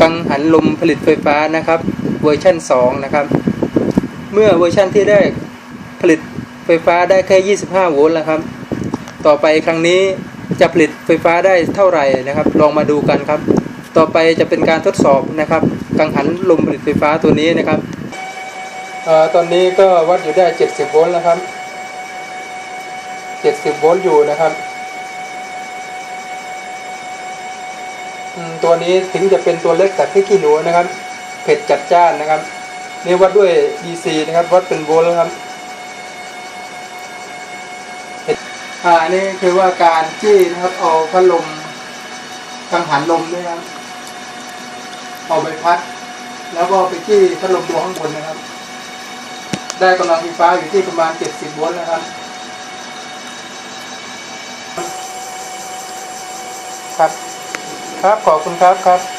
กังหันลมผลิตไฟฟ้านะครับเวอร์ชัน2นะครับ เมื่อเวอร์ชันที่ได้ผลิตไฟฟ้าได้แค่ 25 โวลต์แล้วครับ ต่อไปครั้งนี้จะผลิตไฟฟ้าได้เท่าไหร่นะครับ ลองมาดูกันครับ ต่อไปจะเป็นการทดสอบนะครับ กังหันลมผลิตไฟฟ้าตัวนี้นะครับอตอนนี้ก็วัดอยู่ได้ 70 โวลต์แล้วครับ 70 โวลต์อยู่นะครับอืม ตัวนี้ถึงจะเป็นตัวเล็กแต่พริกขี้หนูนะครับ เผ็ดจัดจ้านนะครับนี่วัดด้วย DC นะครับ วัดเป็นโวลต์ครับอ่านี่คือว่าการที่นะครับ เอาพัดลมกังหันลมด้วยครับเอาไปพัด แล้วก็ไปที่พัดลมตัวข้างบนนะครับ ได้กำลังไฟฟ้าอยู่ที่ประมาณ 70 โวลต์นะครับ ครับ ครับขอบคุณครับครับ